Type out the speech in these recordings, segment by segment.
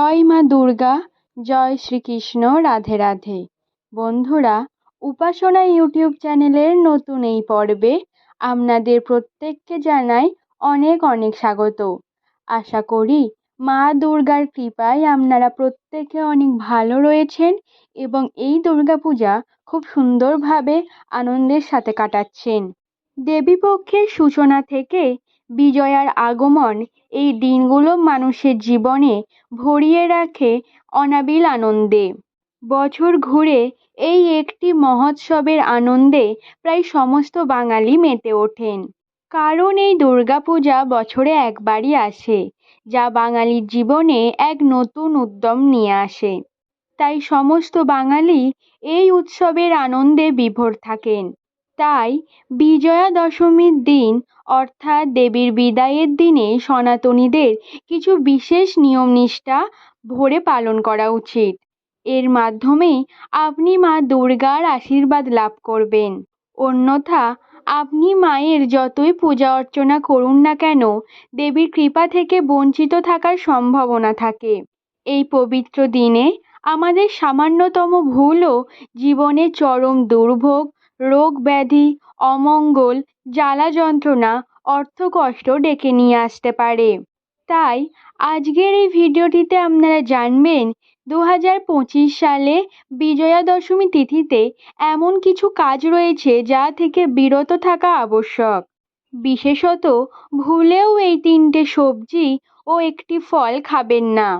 জয় মা দুর্গা, জয় শ্রীকৃষ্ণ, রাধে রাধে। বন্ধুরা, উপাসনা ইউটিউব চ্যানেলের নতুন এই পর্বে আপনাদের প্রত্যেককে জানাই অনেক অনেক স্বাগত। আশা করি মা দুর্গার কৃপায় আপনারা প্রত্যেকে অনেক ভালো রয়েছেন এবং এই দুর্গাপূজা খুব সুন্দরভাবে আনন্দের সাথে কাটাচ্ছেন। দেবীপক্ষের সূচনা থেকে বিজয়ার আগমন এই দিনগুলো মানুষের জীবনে ভরিয়ে রাখে অনাবিল আনন্দে। বছর ঘুরে এই একটি মহোৎসবের আনন্দে প্রায় সমস্ত বাঙালি মেতে ওঠেন। কারণ এই দুর্গাপূজা বছরে একবারই আসে, যা বাঙালির জীবনে এক নতুন উদ্যম নিয়ে আসে। তাই সমস্ত বাঙালি এই উৎসবের আনন্দে বিভোর থাকেন। তাই বিজয়া দশমীর দিন, অর্থাৎ দেবীর বিদায়ের দিনে সনাতনীদের কিছু বিশেষ নিয়ম নিষ্ঠা ভরে পালন করা উচিত। এর মাধ্যমে আপনি মা দুর্গার আশীর্বাদ লাভ করবেন। অন্যথা আপনি মায়ের যতই পূজা অর্চনা করুন না কেন, দেবীর কৃপা থেকে বঞ্চিত থাকার সম্ভাবনা থাকে। এই পবিত্র দিনে আমাদের সামান্যতম ভুলও জীবনে চরম দুর্ভোগ রোগ ব্যাধি, অমঙ্গল, জ্বালা যন্ত্রণা অর্থকষ্ট ডেকে নিয়ে আসতে পারে। তাই আজকের এই ভিডিওটিতে আপনারা জানবেন দু হাজার পঁচিশ সালে বিজয়া দশমী তিথিতে এমন কিছু কাজ রয়েছে যা থেকে বিরত থাকা আবশ্যক। বিশেষত ভুলেও এই তিনটে সবজি ও একটি ফল খাবেন না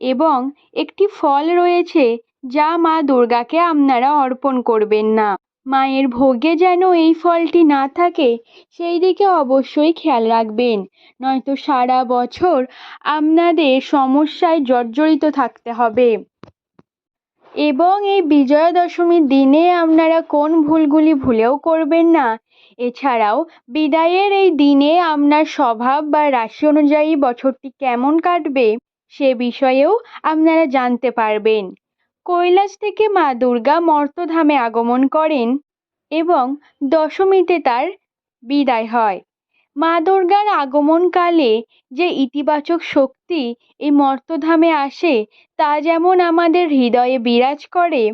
এবং একটি ফল রয়েছে যা মা দুর্গাকে আপনারা অর্পণ করবেন না। মায়ের ভোগে যেন এই ফলটি না থাকে, সেই দিকে অবশ্যই খেয়াল রাখবেন। নয়তো সারা বছর আপনাদের সমস্যায় জর্জরিত থাকতে হবে। এবং এই বিজয়া দশমীর দিনে আপনারা কোন ভুলগুলি ভুলেও করবেন না। এছাড়াও বিদায়ের এই দিনে আপনার স্বভাব বা রাশি অনুযায়ী বছরটি কেমন কাটবে, সে বিষয়েও আপনারা জানতে পারবেন। কৈলাস থেকে মা দুর্গা মর্তধামে আগমন করেন এবং দশমীতে তার বিদায় হয়। মা দুর্গার আগমনকালে যে ইতিবাচক শক্তি এই মর্তধামে আসে, তা যেমন আমাদের হৃদয়ে বিরাজ করে,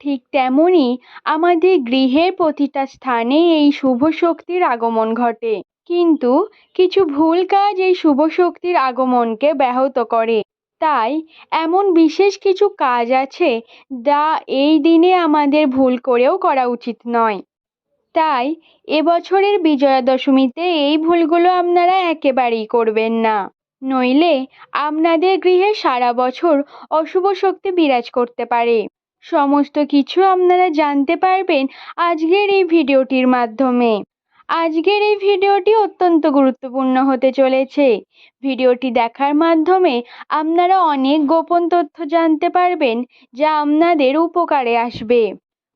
ঠিক তেমনই আমাদের গৃহের প্রতিটা স্থানে এই শুভ শক্তির আগমন ঘটে। কিন্তু কিছু ভুল কাজ এই শুভ শক্তির আগমনকে ব্যাহত করে। তাই এমন বিশেষ কিছু কাজ আছে যা এই দিনে আমাদের ভুল করেও করা উচিত নয়। তাই এবছরের বিজয়া দশমীতে এই ভুলগুলো আপনারা একেবারেই করবেন না। নইলে আপনাদের গৃহে সারা বছর অশুভ শক্তি বিরাজ করতে পারে। সমস্ত কিছু আপনারা জানতে পারবেন আজকের এই ভিডিওটির মাধ্যমে। আজকের এই ভিডিওটি অত্যন্ত গুরুত্বপূর্ণ হতে চলেছে। ভিডিওটি দেখার মাধ্যমে আপনারা অনেক গোপন তথ্য জানতে পারবেন, যা আপনাদের উপকারে আসবে।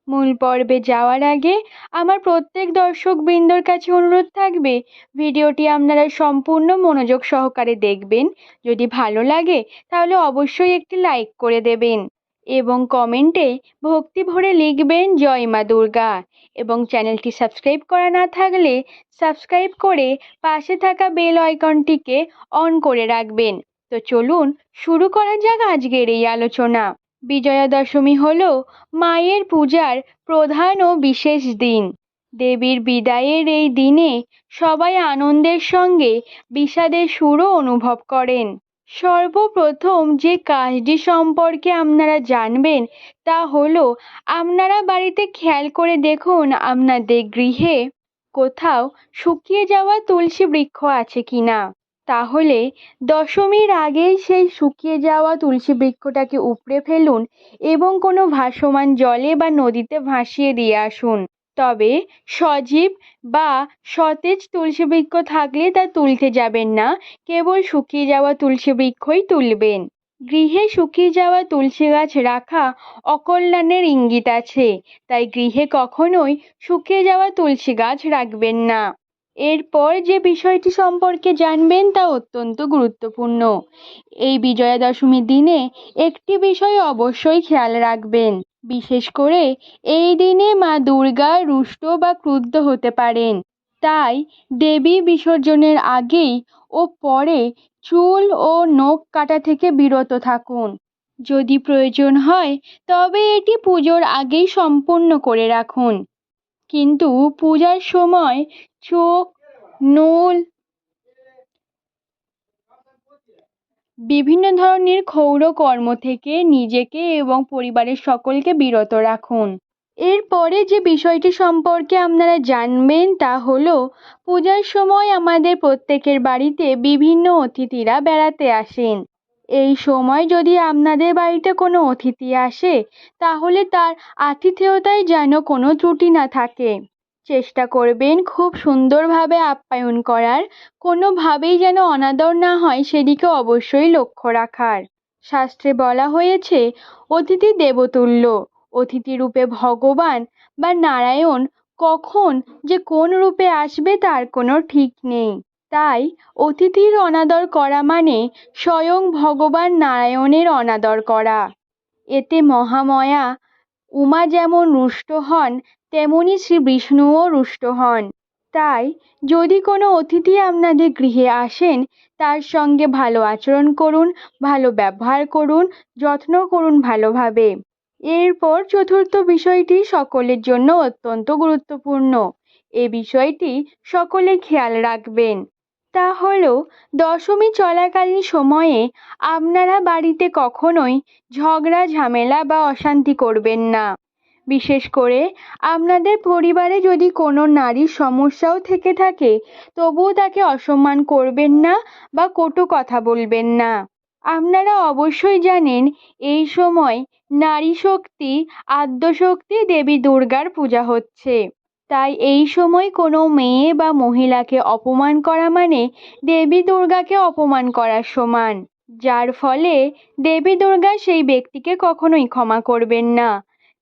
মূল পর্বে যাওয়ার আগে আমার প্রত্যেক দর্শক বৃন্দর কাছে অনুরোধ থাকবে, ভিডিওটি আপনারা সম্পূর্ণ মনোযোগ সহকারে দেখবেন। যদি ভালো লাগে, তাহলে অবশ্যই একটি লাইক করে দেবেন। এবং কমেন্টে ভক্তি ভরে লিখবেন, জয় মা দুর্গা। এবং চ্যানেলটি সাবস্ক্রাইব করা না থাকলে সাবস্ক্রাইব করে পাশে থাকা বেল আইকনটিকে অন করে রাখবেন। তো চলুন শুরু করা যাক আজকের এই আলোচনা। বিজয়া দশমী হল মায়ের পূজার প্রধান ও বিশেষ দিন। দেবীর বিদায়ের এই দিনে সবাই আনন্দের সঙ্গে বিষাদের সুরও অনুভব করেন। সর্বপ্রথম যে কাজটি সম্পর্কে আপনারা জানবেন তা হলো, আপনারা বাড়িতে খেয়াল করে দেখুন আপনাদের গৃহে কোথাও শুকিয়ে যাওয়া তুলসী বৃক্ষ আছে কি না তাহলে দশমীর আগেই সেই শুকিয়ে যাওয়া তুলসী বৃক্ষটাকে উপড়ে ফেলুন এবং কোনো ভাসমান জলে বা নদীতে ভাসিয়ে দিয়ে আসুন। তবে সজীব বা সতেজ তুলসী বৃক্ষ থাকলে তা তুলতে যাবেন না। কেবল শুকিয়ে যাওয়া তুলসী বৃক্ষই তুলবেন। গৃহে শুকিয়ে যাওয়া তুলসী গাছ রাখা অকল্যাণের ইঙ্গিত আছে, তাই গৃহে কখনোই শুকিয়ে যাওয়া তুলসী গাছ রাখবেন না। এরপর যে বিষয়টি সম্পর্কে জানবেন তা অত্যন্ত গুরুত্বপূর্ণ। এই বিজয়া দশমীর দিনে একটি বিষয় অবশ্যই খেয়াল রাখবেন। বিশেষ করে এই দিনে মা দুর্গা রুষ্ট বা ক্রুদ্ধ হতে পারেন। তাই দেবী বিসর্জনের আগেই ও পরে চুল ও নখ কাটা থেকে বিরত থাকুন। যদি প্রয়োজন হয়, তবে এটি পুজোর আগেই সম্পূর্ণ করে রাখুন। কিন্তু পূজার সময় চোখ, নূল বিভিন্ন ধরনের ক্ষৌর কর্ম থেকে নিজেকে এবং পরিবারের সকলকে বিরত রাখুন। এরপরে যে বিষয়টি সম্পর্কে আপনারা জানবেন তা হলো, পূজার সময় আমাদের প্রত্যেকের বাড়িতে বিভিন্ন অতিথিরা বেড়াতে আসেন। এই সময় যদি আপনাদের বাড়িতে কোনো অতিথি আসে, তাহলে তার আতিথেয়তায় যেন কোনো ত্রুটি না থাকে। চেষ্টা করবেন খুব সুন্দরভাবে আপ্যায়ন করার। কোনোভাবেই যেন অনাদর না হয় সেদিকে অবশ্যই লক্ষ্য রাখার। শাস্ত্রে বলা হয়েছে, অতিথি দেবতুল্য। অতিথি রূপে ভগবান বা নারায়ণ কখন যে কোন রূপে আসবে তার কোনো ঠিক নেই। তাই অতিথির অনাদর করা মানে স্বয়ং ভগবান নারায়ণের অনাদর করা। এতে মহাময়া, উমা যেমন রুষ্ট হন তেমনি শ্রী বিষ্ণুও রুষ্ট হন। তাই যদি কোনো অতিথি আপনাদের গৃহে আসেন, তার সঙ্গে ভালো আচরণ করুন, ভালো ব্যবহার করুন, যত্ন করুন ভালোভাবে। এরপর চতুর্থ বিষয়টি সকলের জন্য অত্যন্ত গুরুত্বপূর্ণ। এ বিষয়টি সকলে খেয়াল রাখবেন। তা হল, দশমী চলাকালীন সময়ে আপনারা বাড়িতে কখনোই ঝগড়া, ঝামেলা বা অশান্তি করবেন না। বিশেষ করে আপনাদের পরিবারে যদি কোনো নারীর সমস্যাও থেকে থাকে, তবুও তাকে অসম্মান করবেন না বা কটু কথা বলবেন না। আপনারা অবশ্যই জানেন, এই সময় নারী শক্তি, আদ্যশক্তি দেবী দুর্গার পূজা হচ্ছে। তাই এই সময় কোনো মেয়ে বা মহিলাকে অপমান করা মানে দেবী দুর্গাকে অপমান করার সমান। যার ফলে দেবী দুর্গা সেই ব্যক্তিকে কখনোই ক্ষমা করবেন না।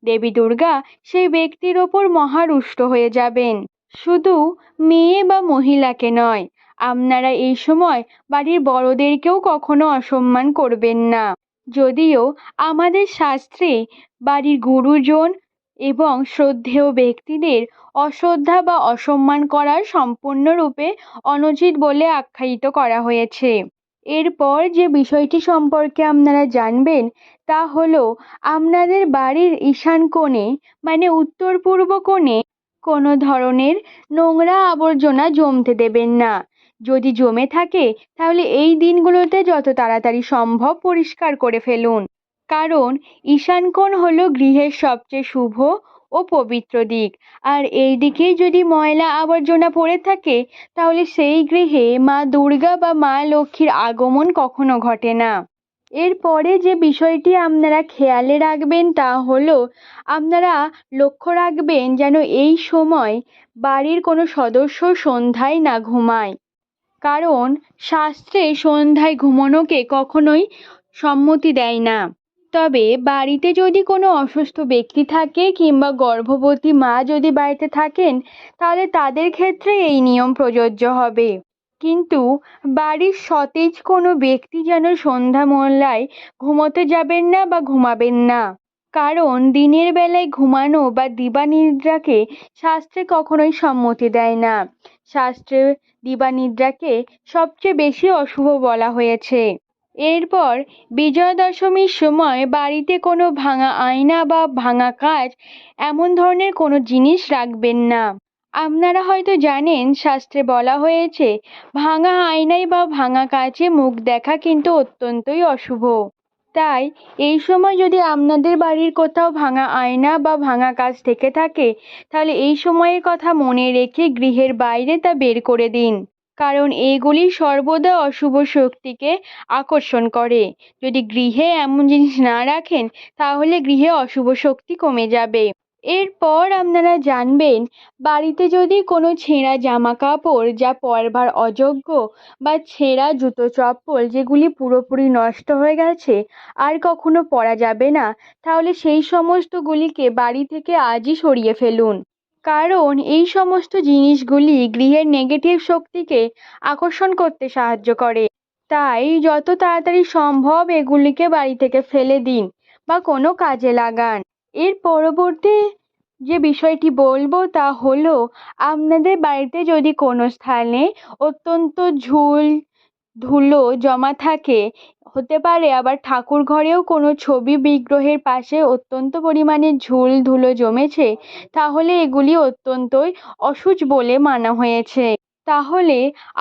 দেবী দুর্গা সেই ব্যক্তির ওপর মহারুষ্ট হয়ে যাবেন। শুধু মেয়ে বা মহিলাকে নয়, আপনারা এই সময় বাড়ির বড়দেরকেও কখনো অসম্মান করবেন না। যদিও আমাদের শাস্ত্রে বাড়ির গুরুজন এবং শ্রদ্ধেয় ব্যক্তিদের অশ্রদ্ধা বা অসম্মান করার সম্পূর্ণরূপে অনুচিত বলে আখ্যায়িত করা হয়েছে। এরপর যে বিষয়টি সম্পর্কে আপনারা জানবেন তা হলো, আপনাদের বাড়ির ঈশান কোণে মানে উত্তর পূর্ব কোণে, কোনো ধরনের নোংরা আবর্জনা জমতে দেবেন না। যদি জমে থাকে, তাহলে এই দিনগুলোতে যত তাড়াতাড়ি সম্ভব পরিষ্কার করে ফেলুন। কারণ, ঈশান কোণ হলো গৃহের সবচেয়ে শুভ ও পবিত্র দিক। আর এই দিকেই যদি ময়লা আবর্জনা পড়ে থাকে, তাহলে সেই গৃহে মা দুর্গা বা মা লক্ষ্মীর আগমন কখনো ঘটে না। এরপরে যে বিষয়টি আপনারা খেয়ালে রাখবেন তা হলো, আপনারা লক্ষ্য রাখবেন যেন এই সময় বাড়ির কোনো সদস্য সন্ধ্যায় না ঘুমায়। কারণ শাস্ত্রে সন্ধ্যায় ঘুমানোকে কখনোই সম্মতি দেয় না। তবে বাড়িতে যদি কোনো অসুস্থ ব্যক্তি থাকে কিংবা গর্ভবতী মা যদি বাড়িতে থাকেন, তাহলে তাদের ক্ষেত্রে এই নিয়ম প্রযোজ্য হবে। কিন্তু বাড়ির সতেজ কোনো ব্যক্তি যেন সন্ধ্যা মোল্লায় ঘুমোতে যাবেন না বা ঘুমাবেন না। কারণ দিনের বেলায় ঘুমানো বা দিবানিদ্রাকে শাস্ত্রে কখনোই সম্মতি দেয় না। শাস্ত্রে দিবানিদ্রাকে সবচেয়ে বেশি অশুভ বলা হয়েছে। এরপর বিজয়া দশমীর সময় বাড়িতে কোনো ভাঙা আয়না বা ভাঙা কাঁচ এমন ধরনের কোনো জিনিস রাখবেন না। আপনারা হয়তো জানেন, শাস্ত্রে বলা হয়েছে, ভাঙা আয়নায় বা ভাঙা কাঁচে মুখ দেখা কিন্তু অত্যন্তই অশুভ। তাই, এই সময় যদি আপনাদের বাড়ির কোথাও ভাঙা আয়না বা ভাঙা কাজ থেকে থাকে, তাহলে এই সময়ের কথা মনে রেখে গৃহের বাইরে তা বের করে দিন। কারণ এইগুলি সর্বদা অশুভ শক্তিকে আকর্ষণ করে। যদি গৃহে এমন জিনিস না রাখেন, তাহলে গৃহে অশুভ শক্তি কমে যাবে। এরপর আপনারা জানবেন, বাড়িতে যদি কোনো ছেঁড়া জামা কাপড় যা পরবার অযোগ্য বা ছেঁড়া জুতো চপ্পল যেগুলি পুরোপুরি নষ্ট হয়ে গেছে আর কখনো পরা যাবে না, তাহলে সেই সমস্তগুলিকে বাড়ি থেকে আজই সরিয়ে ফেলুন। কারণ এই সমস্ত জিনিসগুলি গৃহের নেগেটিভ শক্তিকে আকর্ষণ করতে সাহায্য করে। তাই যত তাড়াতাড়ি সম্ভব এগুলিকে বাড়ি থেকে ফেলে দিন বা কোনো কাজে লাগান। এর পরবর্তী যে বিষয়টি বলব তা হলো, আপনাদের বাড়িতে যদি কোনো স্থানে অত্যন্ত ঝুল ধুলো জমা থাকে, হতে পারে আবার ঠাকুর ঘরেও কোনো ছবি বিগ্রহের পাশে অত্যন্ত পরিমাণে ঝুল ধুলো জমেছে, তাহলে এগুলি অত্যন্তই অশুচ বলে মানা হয়েছে। তাহলে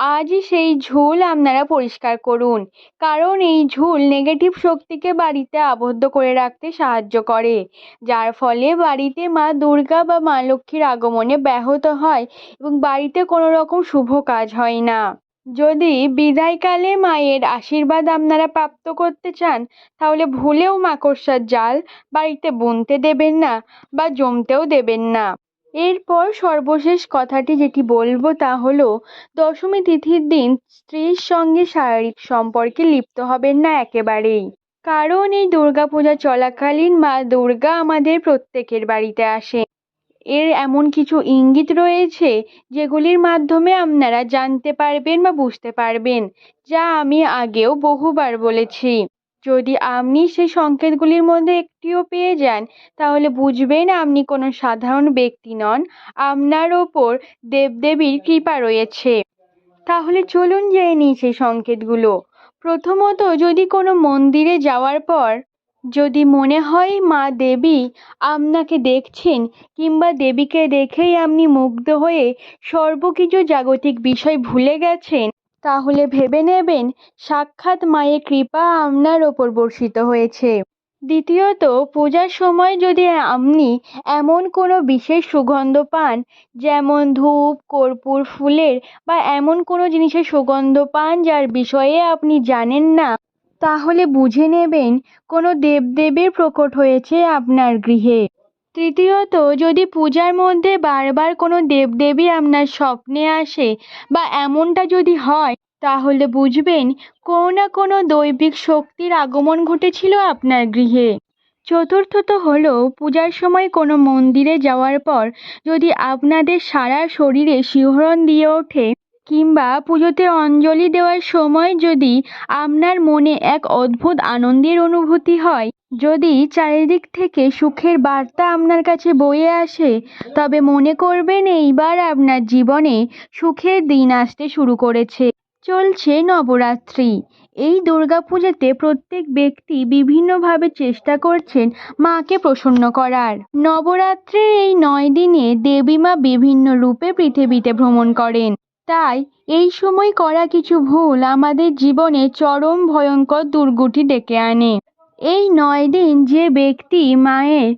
আজই সেই ঝুল আপনারা পরিষ্কার করুন। কারণ এই ঝুল নেগেটিভ শক্তিকে বাড়িতে আবদ্ধ করে রাখতে সাহায্য করে। যার ফলে বাড়িতে মা দুর্গা বা মা লক্ষ্মীর আগমনে ব্যাহত হয় এবং বাড়িতে কোনো রকম শুভ কাজ হয় না। যদি বিদায়কালে মায়ের আশীর্বাদ আপনারা প্রাপ্ত করতে চান, তাহলে ভুলেও মাকড়সার জাল বাড়িতে বুনতে দেবেন না বা জমতেও দেবেন না। এরপর সর্বশেষ কথাটি যেটি বলব তা হলো, দশমী তিথির দিন স্ত্রীর সঙ্গে শারীরিক সম্পর্কে লিপ্ত হবেন না একেবারেই। কারণ এই দুর্গাপূজা চলাকালীন মা দুর্গা আমাদের প্রত্যেকের বাড়িতে আসে এর এমন কিছু ইঙ্গিত রয়েছে যেগুলির মাধ্যমে আপনারা জানতে পারবেন বা বুঝতে পারবেন, যা আমি আগেও বহুবার বলেছি। যদি আপনি সেই সংকেতগুলির মধ্যে একটিও পেয়ে যান, তাহলে বুঝবেন আপনি কোনো সাধারণ ব্যক্তি নন। আপনার ওপর দেবদেবীর কৃপা রয়েছে। তাহলে চলুন জেনে নিই সেই সংকেতগুলো। প্রথমত, যদি কোনো মন্দিরে যাওয়ার পর যদি মনে হয় মা দেবী আপনাকে দেখছেন কিংবা দেবীকে দেখেই আপনি মুগ্ধ হয়ে সর্বকিছু জাগতিক বিষয় ভুলে গেছেন তাহলে ভেবে নেবেন, সাক্ষাৎ মায়ের কৃপা আপনার ওপর বর্ষিত হয়েছে। দ্বিতীয়ত, পূজার সময় যদি আপনি এমন কোনো বিশেষ সুগন্ধ পান, যেমন ধূপ, কর্পূর, ফুলের বা এমন কোনো জিনিসের সুগন্ধ পান যার বিষয়ে আপনি জানেন না, তাহলে বুঝে নেবেন কোনো দেবদেবীর প্রকট হয়েছে আপনার গৃহে। তৃতীয়ত, যদি পূজার মধ্যে বারবার কোনো দেবদেবী আপনার স্বপ্নে আসে বা এমনটা যদি হয়, তাহলে বুঝবেন কোনো না কোনো দৈবিক শক্তির আগমন ঘটেছিল আপনার গৃহে। চতুর্থত হলো, পূজার সময় কোনো মন্দিরে যাওয়ার পর যদি আপনাদের সারা শরীরে শিহরণ দিয়ে ওঠে কিংবা পুজোতে অঞ্জলি দেওয়ার সময় যদি আপনার মনে এক অদ্ভুত আনন্দের অনুভূতি হয় যদি চারিদিক থেকে সুখের বার্তা আপনার কাছে বয়ে আসে, তবে মনে করবেন এইবার আপনার জীবনে সুখের দিন আসতে শুরু করেছে। চলছে নবরাত্রি। এই দুর্গাপূজাতে প্রত্যেক ব্যক্তি বিভিন্নভাবে চেষ্টা করছেন মাকে প্রসন্ন করার। নবরাত্রির এই নয় দিনে দেবী মা বিভিন্ন রূপে পৃথিবীতে ভ্রমণ করেন। তাই এই সময় করা কিছু ভুল আমাদের জীবনে চরম ভয়ঙ্কর দুর্গতি ডেকে আনে। এই নয় দিন যে ব্যক্তি মায়ের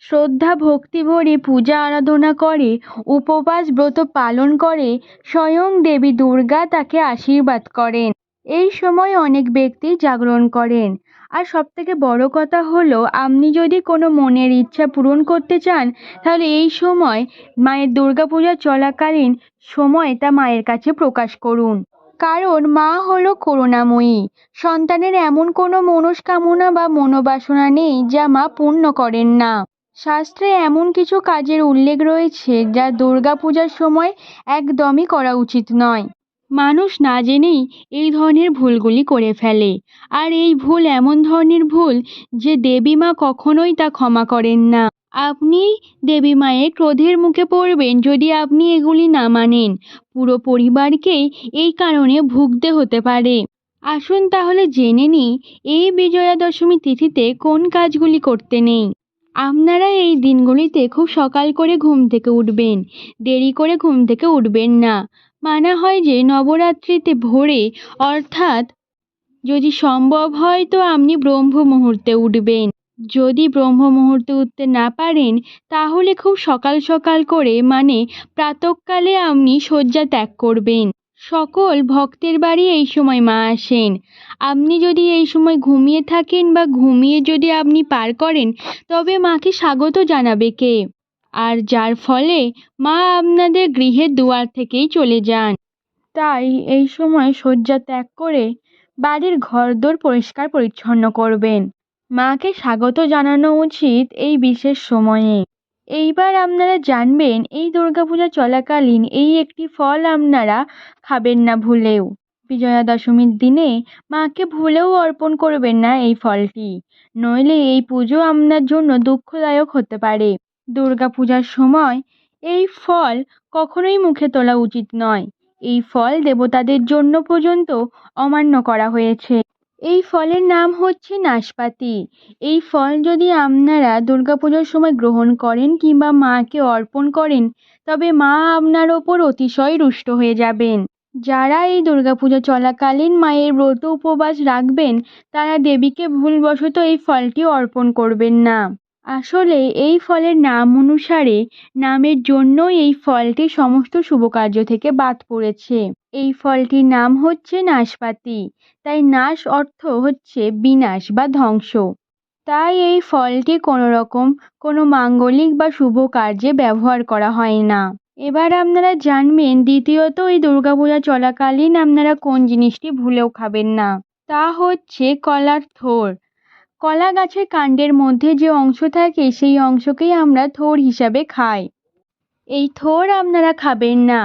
শ্রদ্ধা ভক্তি ভরে পূজা আরাধনা করে, উপবাস ব্রত পালন করে, স্বয়ং দেবী দুর্গা তাকে আশীর্বাদ করেন। এই সময় অনেক ব্যক্তি জাগরণ করেন। আর সব থেকে বড় কথা হলো, আপনি যদি কোনো মনের ইচ্ছা পূরণ করতে চান, তাহলে এই সময় মায়ের দুর্গাপূজা চলাকালীন সময় তা মায়ের কাছে প্রকাশ করুন। কারণ মা হলো করুণাময়ী। সন্তানের এমন কোনো মনস্কামনা বা মনোবাসনা নেই যা মা পূর্ণ করেন না। শাস্ত্রে এমন কিছু কাজের উল্লেখ রয়েছে যা দুর্গাপূজার সময় একদমই করা উচিত নয়। মানুষ না জেনেই এই ধরনের ভুলগুলি করে ফেলে। আর এই ভুল এমন ধরনের ভুল যে দেবী মা কখনোই তা ক্ষমা করেন না। আপনি দেবী মায়ের ক্রোধের মুখে পড়বেন যদি আপনি এগুলি না মানেন। পুরো পরিবারকেই এই কারণে ভুগতে হতে পারে। আসুন তাহলে জেনে নিই, এই বিজয়া দশমী তিথিতে কোন কাজগুলি করতে নেই? আপনারা এই দিনগুলিতে খুব সকাল করে ঘুম থেকে উঠবেন, দেরি করে ঘুম থেকে উঠবেন না। মানা হয় যে নবরাত্রিতে ভোরে, অর্থাৎ যদি সম্ভব হয় তো আপনি ব্রহ্ম মুহূর্তে উঠবেন। যদি ব্রহ্ম মুহূর্তে উঠতে না পারেন, তাহলে খুব সকাল সকাল করে মানে প্রাতঃকালে আপনি শয্যা ত্যাগ করবেন। সকল ভক্তের বাড়ি এই সময় মা আসেন। আপনি যদি এই সময় ঘুমিয়ে থাকেন বা ঘুমিয়ে যদি আপনি পার করেন, তবে মাকে স্বাগত জানাবে কে? আর যার ফলে মা আপনাদের গৃহের দুয়ার থেকেই চলে যান। তাই এই সময় শয্যা ত্যাগ করে বাড়ির ঘরদোর পরিষ্কার পরিচ্ছন্ন করবেন। মাকে স্বাগত জানানো উচিত এই বিশেষ সময়ে। এইবার আপনারা জানবেন, এই দুর্গাপূজা চলাকালীন এই একটি ফল আপনারা খাবেন না ভুলেও। বিজয়া দশমীর দিনে মাকে ভুলেও অর্পণ করবেন না এই ফলটি। নইলে এই পুজো আপনার জন্য দুঃখদায়ক হতে পারে। দুর্গা পূজার সময় এই ফল কখনোই মুখে তোলা উচিত নয়। এই ফল দেবতাদের জন্য পর্যন্ত অমান্য করা হয়েছে। এই ফলের নাম হচ্ছে নাশপাতি। এই ফল যদি আপনারা দুর্গাপুজোর সময় গ্রহণ করেন কিংবা মাকে অর্পণ করেন, তবে মা আপনার ওপর অতিশয় রুষ্ট হয়ে যাবেন। যারা এই দুর্গাপুজো চলাকালীন মায়ের ব্রত উপবাস রাখবেন, তারা দেবীকে ভুলবশত এই ফলটি অর্পণ করবেন না। আসলে এই ফলের নাম অনুসারে নামের জন্যই এই ফলটি সমস্ত শুভ কার্য থেকে বাদ পড়েছে। এই ফলটির নাম হচ্ছে নাশপাতি, তাই নাশ অর্থ হচ্ছে বিনাশ বা ধ্বংস। তাই এই ফলটি কোনো রকম কোনো মাঙ্গলিক বা শুভ কার্যে ব্যবহার করা হয় না। এবার আপনারা জানবেন দ্বিতীয়ত এই দুর্গাপূজা চলাকালীন আপনারা কোন জিনিসটি ভুলেও খাবেন না। তা হচ্ছে কলার থোর। কলা গাছের কাণ্ডের মধ্যে যে অংশ থাকে, সেই অংশকেই আমরা থোর হিসাবে খাই। এই থোর আপনারা খাবেন না,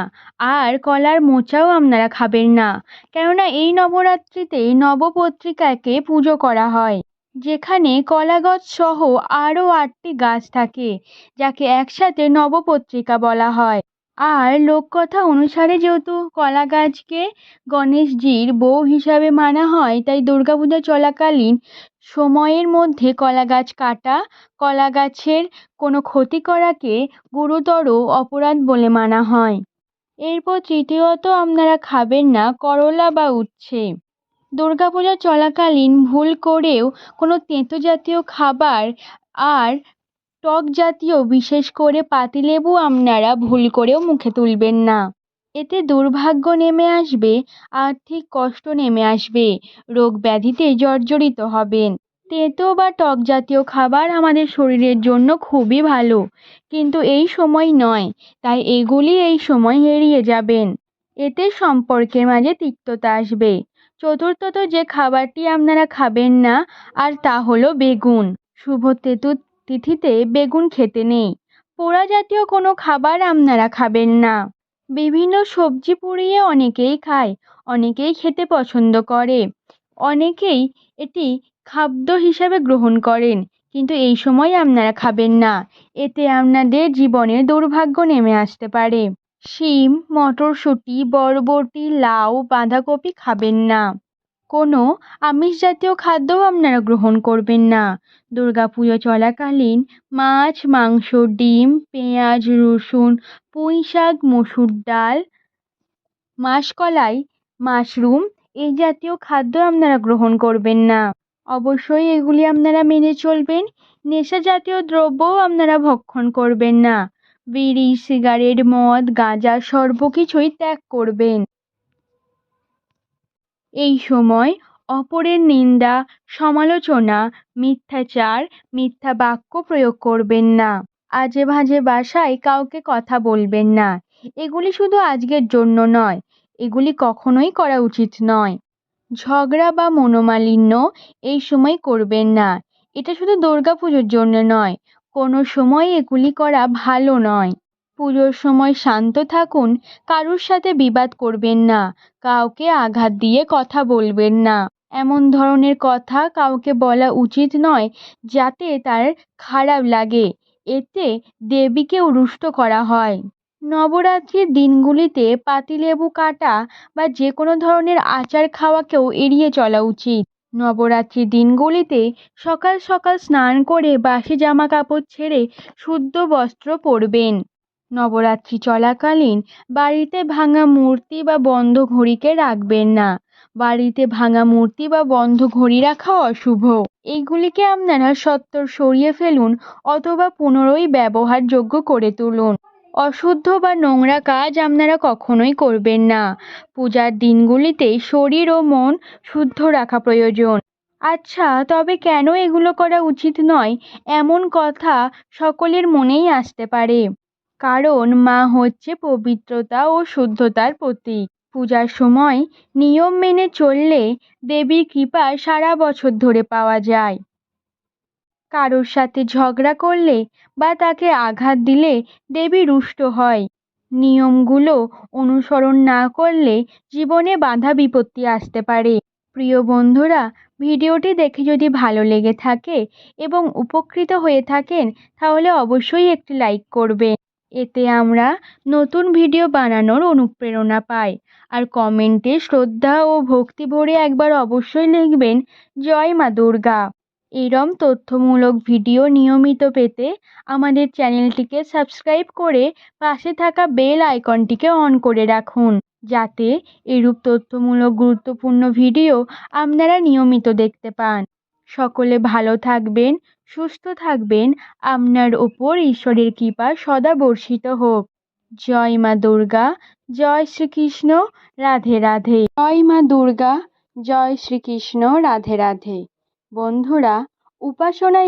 আর কলার মোচাও আপনারা খাবেন না। কেননা এই নবরাত্রিতে নবপত্রিকাকে পুজো করা হয়, যেখানে কলা গাছ সহ আরও আটটি গাছ থাকে, যাকে একসাথে নবপত্রিকা বলা হয়। আর লোককথা অনুসারে যেহেতু কলা গাছকে গণেশজির বউ হিসাবে মানা হয়, তাই দুর্গাপূজা চলাকালীন সময়ের মধ্যে কলা গাছ কাটা কলা গাছের কোনো ক্ষতি করাকে গুরুতর অপরাধ বলে মানা হয়। এরপর তৃতীয়ত আপনারা খাবেন না করলা বা উচ্ছে। দুর্গাপূজা চলাকালীন ভুল করেও কোনো তেঁতো জাতীয় খাবার আর টক জাতীয় বিশেষ করে পাতিলেবু আপনারা ভুল করেও মুখে তুলবেন না। এতে দুর্ভাগ্য নেমে আসবে, আর্থিক কষ্ট নেমে আসবে, রোগ ব্যাধিতে জর্জরিত হবেন। তেঁতো বা টক জাতীয় খাবার আমাদের শরীরের জন্য খুবই ভালো, কিন্তু এই সময় নয়, তাই এগুলি এই সময় এড়িয়ে যাবেন। এতে সম্পর্কের মাঝে তিক্ততা আসবে। চতুর্থত যে খাবারটি আপনারা খাবেন না, আর তা হলো বেগুন। শুভ তেতু তিথিতে বেগুন খেতে নেই। পোড়া জাতীয় কোনো খাবার আপনারা খাবেন না। বিভিন্ন সবজি পুড়িয়ে অনেকেই খায়, অনেকেই খেতে পছন্দ করে। অনেকেই এটি খাদ্য হিসাবে গ্রহণ করেন, কিন্তু এই সময় আপনারা খাবেন না। এতে আপনাদের জীবনের দুর্ভাগ্য নেমে আসতে পারে। শিম, মটরশুঁটি, বরবটি, লাউ, বাঁধাকপি খাবেন না। কোনো আমিষ জাতীয় খাদ্যও আপনারা গ্রহণ করবেন না। দুর্গাপুজো চলাকালীন মাছ, মাংস, ডিম, পেঁয়াজ, রসুন পুঁই শাক মসুর ডাল, মাসকলাই, মাশরুম এই জাতীয় খাদ্য আপনারা গ্রহণ করবেন না। অবশ্যই এগুলি আপনারা মেনে চলবেন, নেশা জাতীয় দ্রব্যও আপনারা ভক্ষণ করবেন না। বিড়ি, সিগারেট, মদ, গাঁজা সর্ব কিছুই ত্যাগ করবেন। এই সময় অপরের নিন্দা, সমালোচনা, মিথ্যাচার, মিথ্যা বাক্য প্রয়োগ করবেন না। আজে বাজে ভাষায় কাউকে কথা বলবেন না। এগুলি শুধু আজকের জন্য নয়, এগুলি কখনোই করা উচিত নয়। ঝগড়া বা মনোমালিন্য এই সময় করবেন না। এটা শুধু দুর্গা পুজোর জন্য নয়, কোনো সময় এগুলি করা ভালো নয়। পুজোর সময় শান্ত থাকুন, কারুর সাথে বিবাদ করবেন না, কাউকে আঘাত দিয়ে কথা বলবেন না। এমন ধরনের কথা কাউকে বলা উচিত নয় যাতে তার খারাপ লাগে। এতে দেবীকেও রুষ্ট করা হয়। নবরাত্রির দিনগুলিতে পাতিলেবু কাটা বা যে কোনো ধরনের আচার খাওয়াকেও এড়িয়ে চলা উচিত। নবরাত্রির দিনগুলিতে সকাল সকাল স্নান করে বাসি জামা কাপড় ছেড়ে শুদ্ধ বস্ত্র পরবেন। নবরাত্রি চলাকালীন বাড়িতে ভাঙা মূর্তি বা বন্ধ ঘড়িকে রাখবেন না। বাড়িতে ভাঙা মূর্তি বা বন্ধ ঘড়ি রাখা অশুভ। এইগুলিকে আপনারা সত্বর সরিয়ে ফেলুন অথবা পুনরায় ব্যবহারযোগ্য করে তুলুন। অশুদ্ধ বা নোংরা কাজ আপনারা কখনোই করবেন না। পূজার দিনগুলিতে শরীর ও মন শুদ্ধ রাখা প্রয়োজন। আচ্ছা তবে কেন এগুলো করা উচিত নয়? এমন কথা সকলের মনেই আসতে পারে। কারণ মা হচ্ছে পবিত্রতা ও শুদ্ধতার প্রতীক। পূজার সময় নিয়ম মেনে চললে দেবীর কৃপা সারা বছর ধরে পাওয়া যায়। কারোর সাথে ঝগড়া করলে বা তাকে আঘাত দিলে দেবী রুষ্ট হয়। নিয়মগুলো অনুসরণ না করলে জীবনে বাধা বিপত্তি আসতে পারে। প্রিয় বন্ধুরা, ভিডিওটি দেখে যদি ভালো লেগে থাকে এবং উপকৃত হয়ে থাকেন, তাহলে অবশ্যই একটি লাইক করবেন। এতে আমরা নতুন ভিডিও বানানোর অনুপ্রেরণা পাই। আর কমেন্টে শ্রদ্ধা ও ভক্তি ভরে একবার অবশ্যই লিখবেন, জয় মা দুর্গা। এরম তথ্যমূলক ভিডিও নিয়মিত পেতে আমাদের চ্যানেলটিকে সাবস্ক্রাইব করে পাশে থাকা বেল আইকনটিকে অন করে রাখুন, যাতে এরূপ তথ্যমূলক গুরুত্বপূর্ণ ভিডিও আপনারা নিয়মিত দেখতে পান। সকলে ভালো থাকবেন সুস্থ থাকবেন। আপনার ওপর ঈশ্বরের কৃপা সদা বর্ষিত হোক। জয় মা দুর্গা, জয় শ্রীকৃষ্ণ, রাধে রাধে। জয় মা দুর্গা, জয় শ্রীকৃষ্ণ, রাধে রাধে। বন্ধুরা উপাসনা